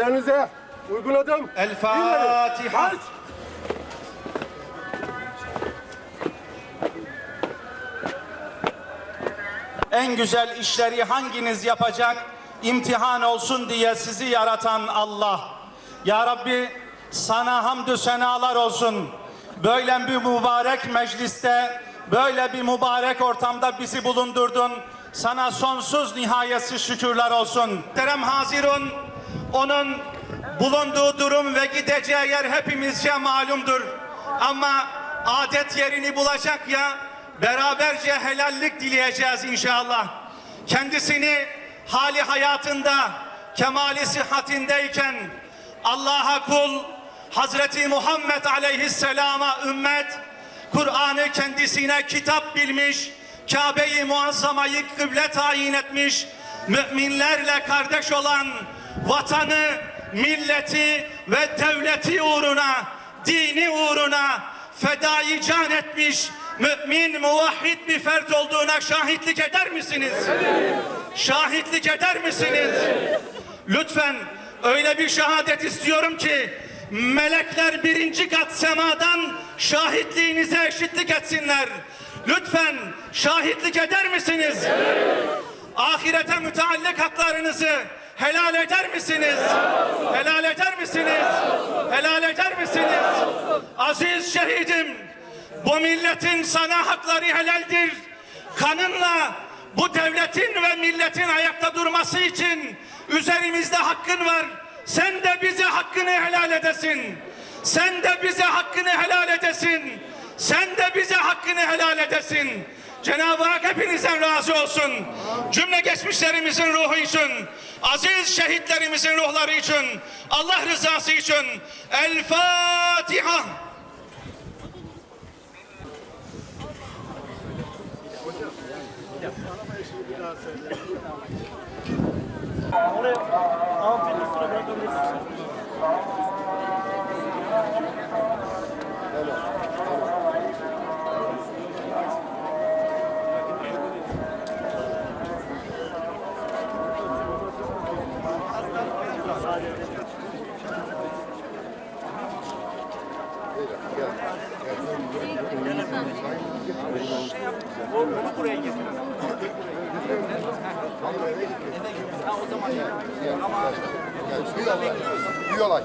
Yerlerinize uygun adım. El Fatiha. En güzel işleri hanginiz yapacak? İmtihan olsun diye sizi yaratan Allah. Ya Rabbi sana hamdü senalar olsun. Böyle bir mübarek mecliste, böyle bir mübarek ortamda bizi bulundurdun. Sana sonsuz nihayetsiz şükürler olsun. Terem Hazirun, onun bulunduğu durum ve gideceği yer hepimizce malumdur. Ama adet yerini bulacak ya, beraberce helallik dileyeceğiz inşallah. Kendisini hali hayatında, kemali sıhhatindeyken Allah'a kul, Hazreti Muhammed aleyhisselama ümmet, Kur'an'ı kendisine kitap bilmiş, Kabe-i Muazzama'yı kıble tayin etmiş, müminlerle kardeş olan vatanı, milleti ve devleti uğruna, dini uğruna fedai can etmiş, mümin, muvahhid bir fert olduğuna şahitlik eder misiniz? Şahitlik eder misiniz? Lütfen öyle bir şehadet istiyorum ki melekler birinci kat semadan şahitliğinize eşitlik etsinler. Lütfen şahitlik eder misiniz? Ahirete müteallik haklarınızı helal eder misiniz? Helal eder misiniz? Helal eder misiniz? Aziz şehidim, bu milletin sana hakları helaldir. Kanınla bu devletin ve milletin ayakta durması için üzerimizde hakkın var. Sen de bize hakkını helal edesin. Sen de bize hakkını helal edesin. Sen de bize hakkını helal edesin. Cenab-ı Hak hepinizden razı olsun. Cümle geçmişlerimizin ruhu için, aziz şehitlerimizin ruhları için, Allah rızası için El Fatiha. Bir yol aç.